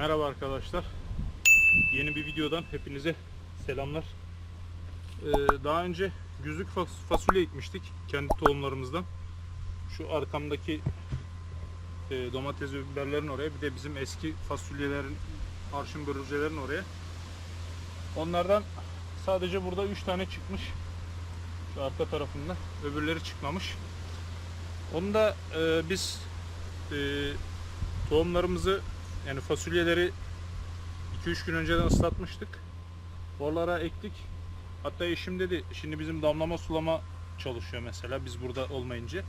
Merhaba arkadaşlar. Yeni bir videodan hepinize selamlar. Ee, daha önce güzlük fas- fasulye ekmiştik kendi tohumlarımızdan. Şu arkamdaki e, domates ve biberlerin oraya bir de bizim eski fasulyelerin arşın börülcelerin oraya. Onlardan sadece burada 3 tane çıkmış. Şu arka tarafında. Öbürleri çıkmamış. Onu da e, biz e, tohumlarımızı yani fasulyeleri 2-3 gün önceden ıslatmıştık. Oralara ektik. Hatta eşim dedi şimdi bizim damlama sulama çalışıyor mesela biz burada olmayınca.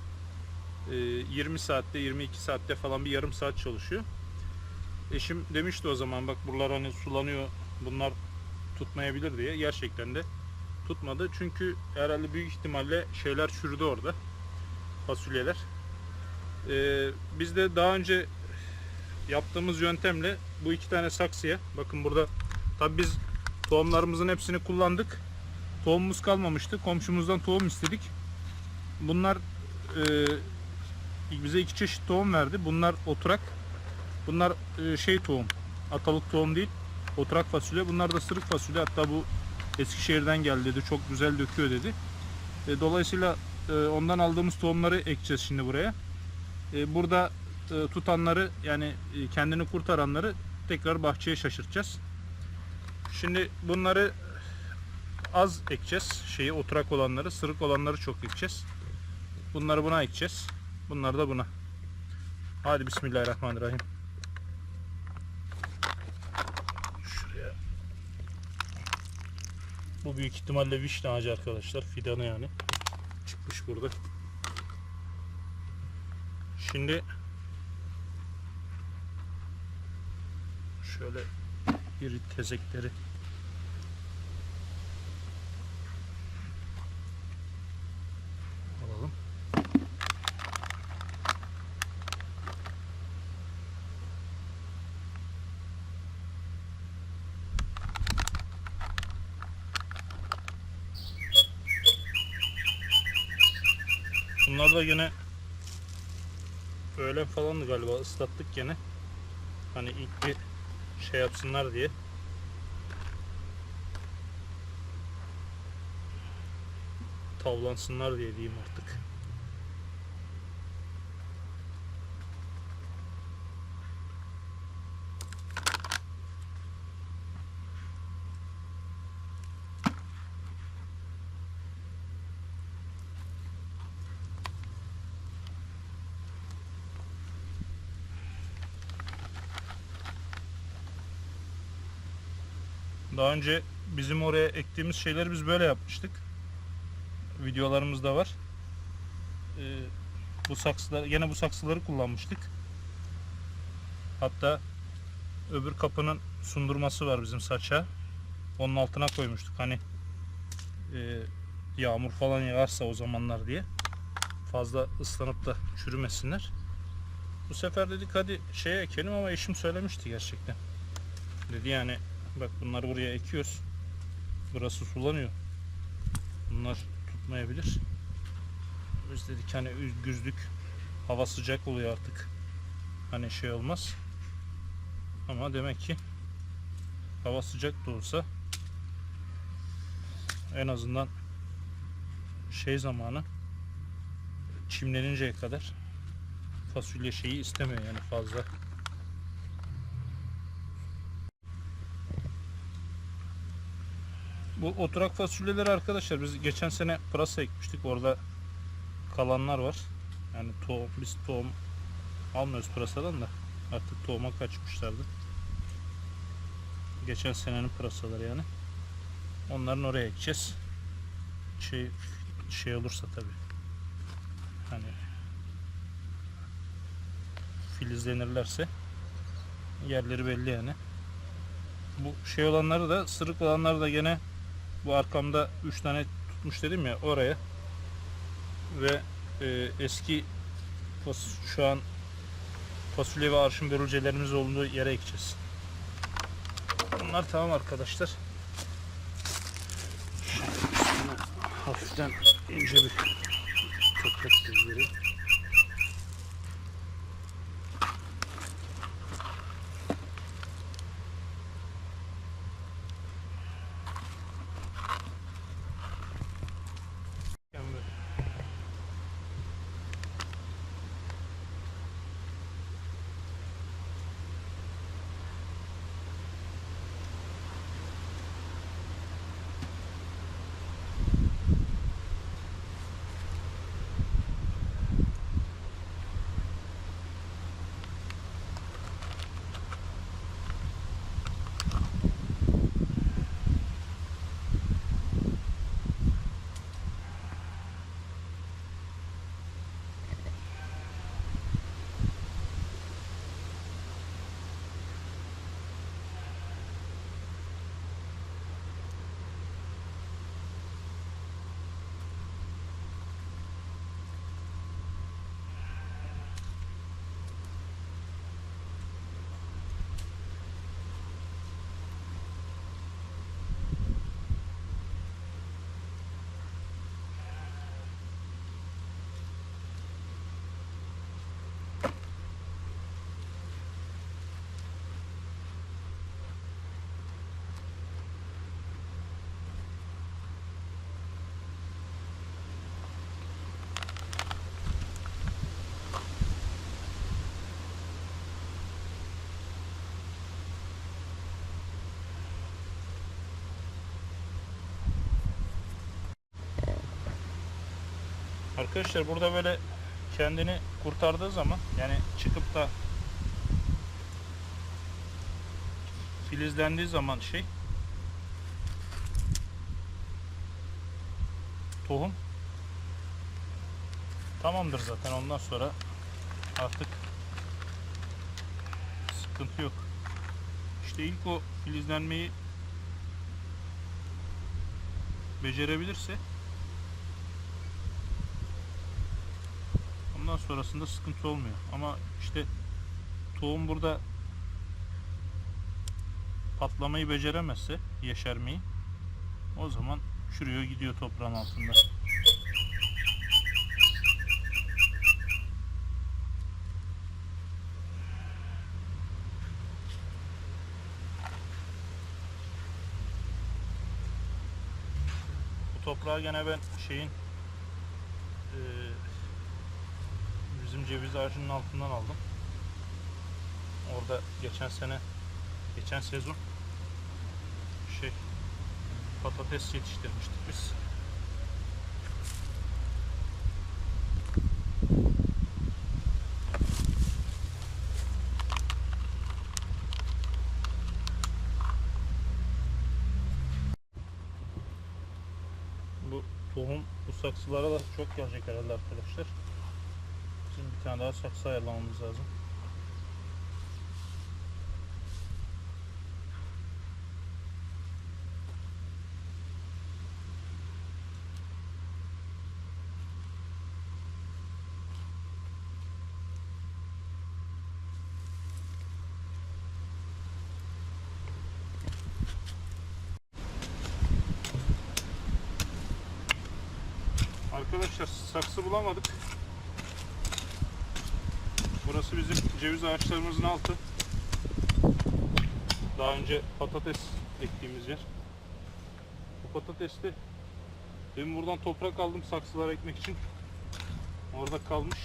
Ee, 20 saatte 22 saatte falan bir yarım saat çalışıyor. Eşim demişti o zaman bak buralar hani sulanıyor bunlar tutmayabilir diye. Gerçekten de tutmadı. Çünkü herhalde büyük ihtimalle şeyler çürüdü orada. Fasulyeler. Ee, biz de daha önce yaptığımız yöntemle bu iki tane saksıya bakın burada tabi biz tohumlarımızın hepsini kullandık. Tohumumuz kalmamıştı. Komşumuzdan tohum istedik. Bunlar e, bize iki çeşit tohum verdi. Bunlar oturak. Bunlar e, şey tohum. Atalık tohum değil. Oturak fasulye. Bunlar da sırık fasulye. Hatta bu Eskişehir'den geldi dedi. Çok güzel döküyor dedi. E, dolayısıyla e, ondan aldığımız tohumları ekeceğiz şimdi buraya. E, burada tutanları yani e, kendini kurtaranları tekrar bahçeye şaşırtacağız. Şimdi bunları az ekeceğiz. Şeyi oturak olanları, sırık olanları çok ekeceğiz. Bunları buna ekeceğiz. Bunları da buna. Hadi bismillahirrahmanirrahim. Şuraya. Bu büyük ihtimalle vişne ağacı arkadaşlar. Fidanı yani. Çıkmış burada. Şimdi şöyle bir tezekleri alalım. Bunlar da yine öğlen falandı galiba ıslattık gene. Hani ilk bir şey yapsınlar diye. Tavlansınlar diye diyeyim artık. Daha önce bizim oraya ektiğimiz şeyleri biz böyle yapmıştık. Videolarımızda var. Ee, bu saksılar, yine bu saksıları kullanmıştık. Hatta öbür kapının sundurması var bizim saça. Onun altına koymuştuk. Hani e, yağmur falan yağarsa o zamanlar diye. Fazla ıslanıp da çürümesinler. Bu sefer dedik hadi şeye ekelim ama eşim söylemişti gerçekten. Dedi yani Bak bunları buraya ekiyoruz. Burası sulanıyor. Bunlar tutmayabilir. Biz dedik hani güzlük hava sıcak oluyor artık. Hani şey olmaz. Ama demek ki hava sıcak da olsa en azından şey zamanı çimleninceye kadar fasulye şeyi istemiyor yani fazla Bu oturak fasulyeleri arkadaşlar biz geçen sene pırasa ekmiştik. Orada kalanlar var. Yani tohum, biz tohum almıyoruz pırasadan da artık tohuma kaçmışlardı. Geçen senenin pırasaları yani. Onların oraya ekeceğiz. Şey şey olursa tabi. Hani filizlenirlerse yerleri belli yani. Bu şey olanları da sırık olanları da gene bu arkamda 3 tane tutmuş dedim ya oraya ve e, eski fas, şu an fasulye ve arşın börülcelerimiz olduğu yere ekeceğiz. Bunlar tamam arkadaşlar. Hafiften ince bir Arkadaşlar burada böyle kendini kurtardığı zaman yani çıkıp da filizlendiği zaman şey tohum tamamdır zaten ondan sonra artık sıkıntı yok. İşte ilk o filizlenmeyi becerebilirse ondan sonrasında sıkıntı olmuyor. Ama işte tohum burada patlamayı beceremezse, yeşermeyi o zaman çürüyor gidiyor toprağın altında. Bu toprağı gene ben şeyin bizim ceviz ağacının altından aldım. Orada geçen sene geçen sezon şey patates yetiştirmiştik biz. Bu tohum bu saksılara da çok gelecek herhalde arkadaşlar. Bir tane daha saksı ayarlamamız lazım. Arkadaşlar saksı bulamadık. Burası bizim ceviz ağaçlarımızın altı. Daha önce patates ektiğimiz yer. Bu patateste ben buradan toprak aldım saksılara ekmek için. Orada kalmış.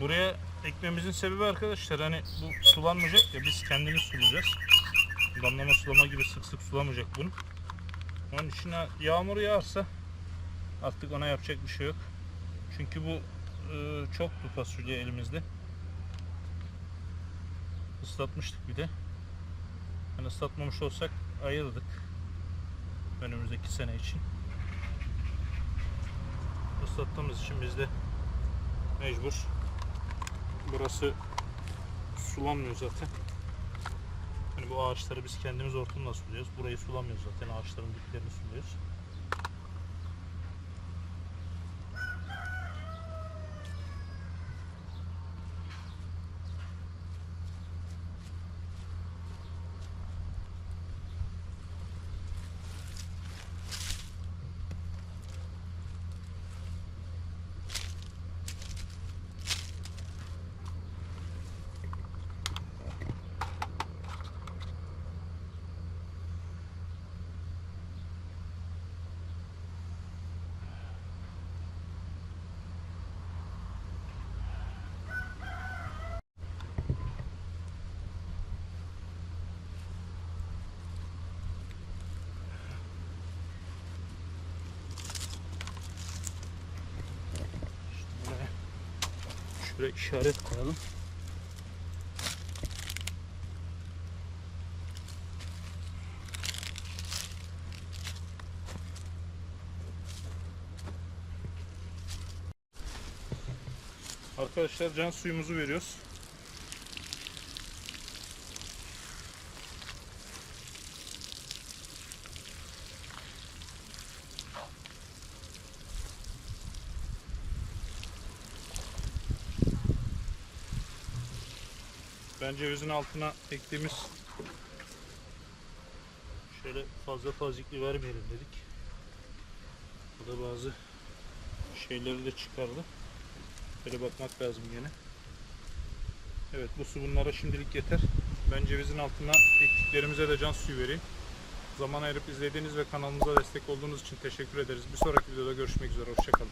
Buraya ekmemizin sebebi arkadaşlar hani bu sulanmayacak ya biz kendimiz sulayacağız. Damlama sulama gibi sık sık sulamayacak bunu. Onun için yağmur yağarsa artık ona yapacak bir şey yok. Çünkü bu e, çoktu fasulye elimizde. Islatmıştık bir de. Yani ıslatmamış olsak ayırdık. Önümüzdeki sene için. Islattığımız için biz de mecbur burası sulanmıyor zaten. Hani bu ağaçları biz kendimiz hortumla suluyoruz. Burayı sulamıyoruz zaten. Ağaçların diplerini suluyoruz. Buraya şuraya işaret koyalım. Arkadaşlar can suyumuzu veriyoruz. Ben cevizin altına ektiğimiz şöyle fazla fazlikli vermeyelim dedik. Bu da bazı şeyleri de çıkardı. Böyle bakmak lazım gene. Evet bu su bunlara şimdilik yeter. Ben cevizin altına ektiklerimize de can suyu vereyim. Zaman ayırıp izlediğiniz ve kanalımıza destek olduğunuz için teşekkür ederiz. Bir sonraki videoda görüşmek üzere. Hoşçakalın.